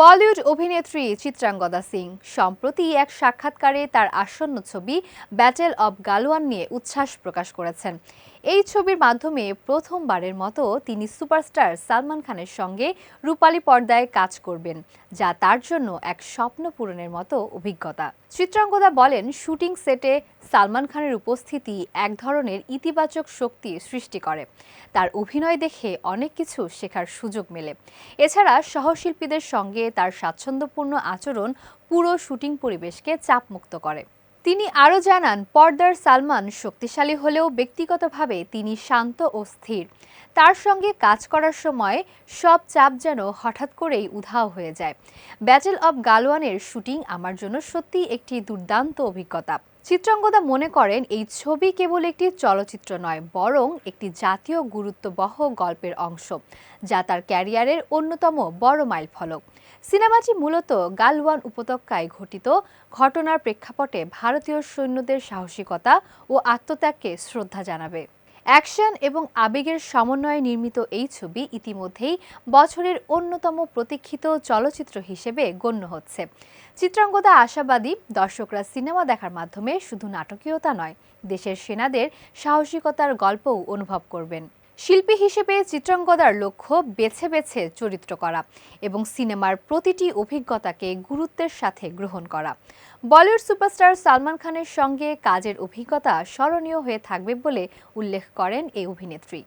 বলিউড অভিনেত্রী চিত্রাঙ্গদা সিং, সম্প্রতি এক সাক্ষাৎকারে তার আসন্ন ছবি ব্যাটেল অব গালওয়ান নিয়ে উচ্ছ্বাস প্রকাশ করেছেন। এই ছবির মাধ্যমে প্রথমবারের মতো তিনি সুপারস্টার সালমান খানের সঙ্গে রূপালী পর্দায় কাজ করবেন, যা তার জন্য এক স্বপ্ন পূরণের মতো অভিজ্ঞতা। চিত্রাঙ্গদা বলেন, শুটিং সেটে সালমান খানের উপস্থিতি এক ধরনের ইতিবাচক শক্তি সৃষ্টি করে। তার অভিনয় দেখে অনেক কিছু শেখার সুযোগ মেলে। এছাড়া সহশিল্পীদের সঙ্গে তার স্বাচ্ছন্দ্যপূর্ণ আচরণ পুরো শুটিং পরিবেশকে চাপমুক্ত করে। তিনি আরও জানান, পর্দার সালমান শক্তিশালী হলেও ব্যক্তিগতভাবে তিনি শান্ত ও স্থির। তার সঙ্গে কাজ করার সময় সব চাপ যেন হঠাৎ করেই উধাও হয়ে যায়। ব্যাটেল অব গালওয়ানের শুটিং আমার জন্য সত্যিই একটি দুর্দান্ত অভিজ্ঞতা। চিত্রাঙ্গদা মনে করেন, এই ছবি কেবল একটি চলচ্চিত্র নয়, বরং একটি জাতীয় গুরুত্ববহ গল্পের অংশ, যা তার ক্যারিয়ারের অন্যতম বড় মাইল ফলক সিনেমাটি মূলত গালওয়ান উপত্যকায় ঘটিত, ঘটনার প্রেক্ষাপটে ভারতীয় সৈন্যদের সাহসিকতা ও আত্মত্যাগকে শ্রদ্ধা জানাবে। অ্যাকশন এবং আবেগের সমন্বয়ে নির্মিত এই ছবি ইতিমধ্যেই বছরের অন্যতম প্রতীক্ষিত চলচ্চিত্র হিসেবে গণ্য হচ্ছে। চিত্রাঙ্গদা আশাবাদী, দর্শকরা সিনেমা দেখার মাধ্যমে শুধু নাটকীয়তা নয়, দেশের সেনাদের সাহসিকতার গল্পও অনুভব করবেন। শিল্পী হিসেবে চিত্রাঙ্গদার লক্ষ্য বেছে বেছে চরিত্র করা এবং সিনেমার প্রতিটি অভিজ্ঞতাকে গুরুত্বের সাথে গ্রহণ করা। বলিউড সুপারস্টার সালমান খানের সঙ্গে কাজের অভিজ্ঞতা স্মরণীয় হয়ে থাকবে বলে উল্লেখ করেন এই অভিনেত্রী।